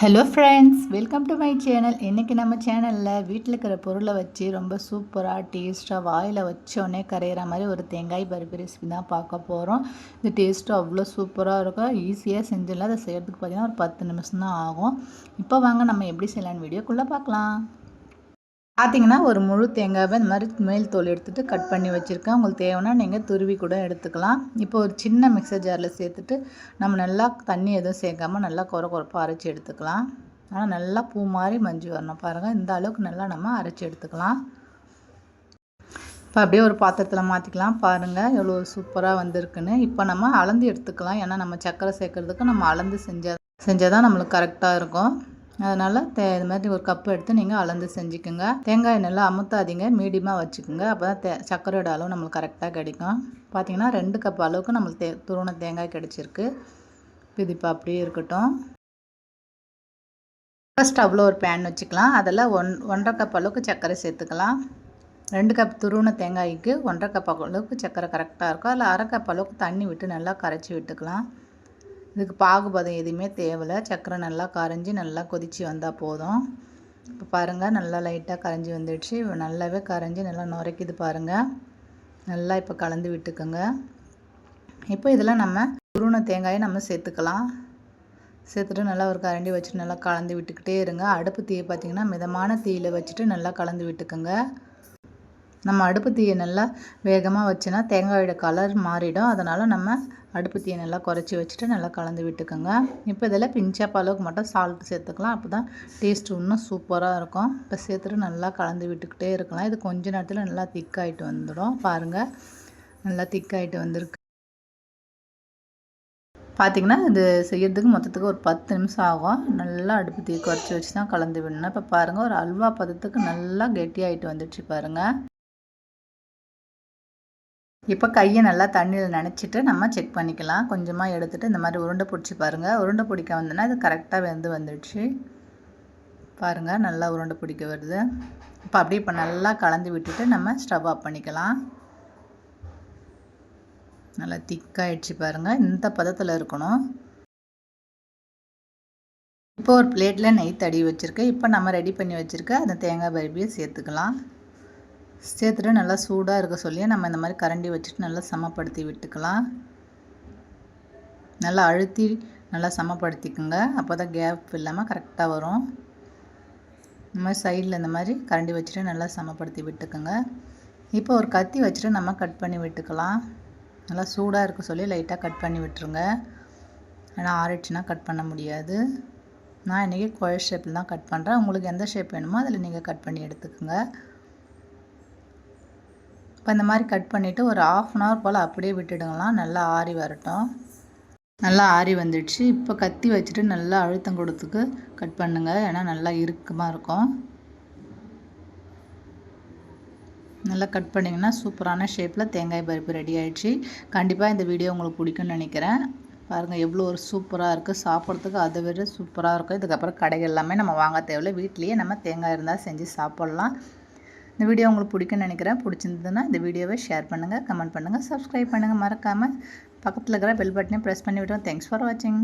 Hello friends welcome to my channel இன்றைக்கி நம்ம சேனலில் வீட்டில் இருக்கிற பொருளை வச்சு ரொம்ப சூப்பராக டேஸ்ட்டாக வாயில் வச்சோடனே கரையிற மாதிரி ஒரு தேங்காய் பருப்பு ரெசிபி தான் பார்க்க போகிறோம் இது டேஸ்ட்டு அவ்வளோ சூப்பராக இருக்கும். ஈஸியாக செஞ்சிடலாம். அதை செய்கிறதுக்கு பார்த்திங்கன்னா ஒரு பத்து நிமிஷம் தான் ஆகும். இப்போ வாங்க நம்ம எப்படி செய்யலான்னு வீடியோக்குள்ளே பார்க்கலாம். பார்த்தீங்கன்னா ஒரு முழு தேங்காவை இந்த மாதிரி மேல் தோல் எடுத்துகிட்டு கட் பண்ணி வச்சுருக்கேன். உங்களுக்கு தேவைன்னா நீங்கள் துருவி கூட எடுத்துக்கலாம். இப்போ ஒரு சின்ன மிக்சர் ஜாரில் சேர்த்துட்டு நம்ம நல்லா தண்ணி எதுவும் சேர்க்காமல் நல்லா குறை குறைப்பாக அரைச்சி எடுத்துக்கலாம். ஆனால் நல்லா பூ மாதிரி மஞ்சு வரணும். பாருங்கள் இந்த அளவுக்கு நல்லா நம்ம அரைச்சி எடுத்துக்கலாம். இப்போ அப்படியே ஒரு பாத்திரத்தில் மாற்றிக்கலாம் பாருங்கள் எவ்வளோ சூப்பராக வந்திருக்குன்னு. இப்போ நம்ம அளந்து எடுத்துக்கலாம். ஏன்னா நம்ம சக்கரை சேர்க்குறதுக்கு நம்ம அளந்து செஞ்சால் செஞ்சால் தான் நம்மளுக்கு கரெக்டாக இருக்கும். அதனால் தே இது மாதிரி ஒரு கப்பு எடுத்து நீங்கள் அளந்து செஞ்சுக்கோங்க. தேங்காய் நல்லா அமுத்தாதீங்க. மீடியமாக வச்சுக்கோங்க. அப்போ தான் தே சர்க்கரையோட அளவு நம்மளுக்கு கரெக்டாக கிடைக்கும். பார்த்தீங்கன்னா ரெண்டு கப் அளவுக்கு நம்மளுக்கு தே துருண தேங்காய் கிடச்சிருக்கு. இது இப்போ அப்படியே இருக்கட்டும். அவ்வளோ ஒரு பேன் வச்சுக்கலாம். அதில் ஒன் ஒன்றரை கப் அளவுக்கு சர்க்கரை சேர்த்துக்கலாம். ரெண்டு கப் துருவன தேங்காய்க்கு ஒன்றரை கப் அளவுக்கு சர்க்கரை கரெக்டாக இருக்கும். அதில் அரை கப் அளவுக்கு தண்ணி விட்டு நல்லா கரைச்சி விட்டுக்கலாம். இதுக்கு பாகுபதம் எதுவுமே தேவையில்லை. சக்கரை நல்லா கரைஞ்சி நல்லா கொதித்து வந்தால் போதும். இப்போ பாருங்கள் நல்லா லைட்டாக கரைஞ்சி வந்துடுச்சு. நல்லாவே கரைஞ்சி நல்லா நுரைக்குது பாருங்கள் நல்லா இப்போ கலந்து விட்டுக்கோங்க. இப்போ இதெல்லாம் நம்ம துருண தேங்காயை நம்ம சேர்த்துக்கலாம். சேர்த்துட்டு நல்லா ஒரு கரண்டி வச்சுட்டு நல்லா கலந்து விட்டுக்கிட்டே இருங்க. அடுப்பு தீயை பார்த்திங்கன்னா மிதமான தீயில் வச்சுட்டு நல்லா கலந்து விட்டுக்கோங்க. நம்ம அடுப்பு தீயை நல்லா வேகமாக வச்சுனா தேங்காயோட கலர் மாறிடும். அதனால் நம்ம அடுப்பு தீயை நல்லா குறைச்சி வச்சுட்டு நல்லா கலந்து விட்டுக்கோங்க. இப்போ இதில் பிஞ்சாப் அளவுக்கு மட்டும் சால்ட் சேர்த்துக்கலாம். அப்போ தான் டேஸ்ட் இன்னும் சூப்பராக இருக்கும். இப்போ சேர்த்துட்டு நல்லா கலந்து விட்டுக்கிட்டே இருக்கலாம். இது கொஞ்ச நேரத்தில் நல்லா திக்காயிட்டு வந்துடும். பாருங்கள் நல்லா திக்காயிட்டு வந்திருக்கு. பார்த்திங்கன்னா இது செய்கிறதுக்கு மொத்தத்துக்கு ஒரு பத்து நிமிஷம் ஆகும். நல்லா அடுப்பு தீ குறைச்சி வச்சு தான் கலந்து விடணும். இப்போ பாருங்கள் ஒரு அல்வா பதத்துக்கு நல்லா கெட்டியாகிட்டு வந்துடுச்சு பாருங்கள் இப்போ கையை நல்லா தண்ணியில் நினச்சிட்டு நம்ம செக் பண்ணிக்கலாம். கொஞ்சமாக எடுத்துகிட்டு இந்த மாதிரி உருண்டை பிடிச்சி பாருங்கள் உருண்டை பிடிக்க வந்தோன்னா அது கரெக்டாக வெந்து வந்துடுச்சு. பாருங்கள் நல்லா உருண்டை பிடிக்க வருது. இப்போ அப்படியே இப்போ நல்லா கலந்து விட்டுட்டு நம்ம ஸ்டவ் ஆஃப் பண்ணிக்கலாம். நல்லா திக்காயிடுச்சு பாருங்கள் இந்த பதத்தில் இருக்கணும். இப்போ ஒரு பிளேட்டில் நெய் தடி வச்சுருக்கேன். இப்போ நம்ம ரெடி பண்ணி வச்சுருக்க அந்த தேங்காய் பருப்பியை சேர்த்துக்கலாம். சேர்த்துட்டு நல்லா சூடாக இருக்க சொல்லி நம்ம இந்த மாதிரி கரண்டி வச்சுட்டு நல்லா சமப்படுத்தி விட்டுக்கலாம். நல்லா அழுத்தி நல்லா சமப்படுத்திக்குங்க. அப்போ தான் கேப் இல்லாமல் கரெக்டாக வரும். இந்த மாதிரி சைடில் இந்த மாதிரி கரண்டி வச்சுட்டு நல்லா சமப்படுத்தி விட்டுக்குங்க. இப்போ ஒரு கத்தி வச்சுட்டு நம்ம கட் பண்ணி விட்டுக்கலாம். நல்லா சூடாக இருக்க சொல்லி லைட்டாக கட் பண்ணி விட்டுருங்க. ஏன்னா ஆறிடுச்சுன்னா கட் பண்ண முடியாது. நான் இன்றைக்கி குழல் ஷேப்பில் தான் கட் பண்ணுறேன் உங்களுக்கு எந்த ஷேப் வேணுமோ அதில் நீங்கள் கட் பண்ணி எடுத்துக்கோங்க. இப்போ இந்த மாதிரி கட் பண்ணிவிட்டு ஒரு ஆஃப் அன் ஹவர் போல் அப்படியே விட்டுடுங்களாம். நல்லா ஆறி வரட்டும். நல்லா ஆறி வந்துடுச்சு. இப்போ கத்தி வச்சுட்டு நல்லா அழுத்தம் கொடுத்துக்கு கட் பண்ணுங்கள் ஏன்னா நல்லா இறுக்கமாக இருக்கும். நல்லா கட் பண்ணிங்கன்னா சூப்பரான ஷேப்பில் தேங்காய் பருப்பு ரெடி ஆகிடுச்சு கண்டிப்பாக இந்த வீடியோ உங்களுக்கு பிடிக்கும்னு நினைக்கிறேன். பாருங்கள் எவ்வளோ ஒரு சூப்பராக இருக்குது சாப்பிட்றதுக்கு அதை விட சூப்பராக இருக்கும். இதுக்கப்புறம் கடைகள் எல்லாமே நம்ம வாங்க தேவையில்ல. வீட்லேயே நம்ம தேங்காய் இருந்தால் செஞ்சு சாப்பிட்லாம். இந்த வீடியோ உங்களுக்கு பிடிக்குன்னு நினைக்கிறேன். பிடிச்சிருந்ததுன்னா இந்த வீடியோவை ஷேர் பண்ணுங்கள் கமெண்ட் பண்ணுங்கள் சப்ஸ்கிரைப் பண்ணுங்கள் மறக்காமல் பக்கத்தில் இருக்கிற பெல் பட்டனையும் ப்ரெஸ் பண்ணி விட்டோம் தேங்க்ஸ் ஃபார் வாட்சிங்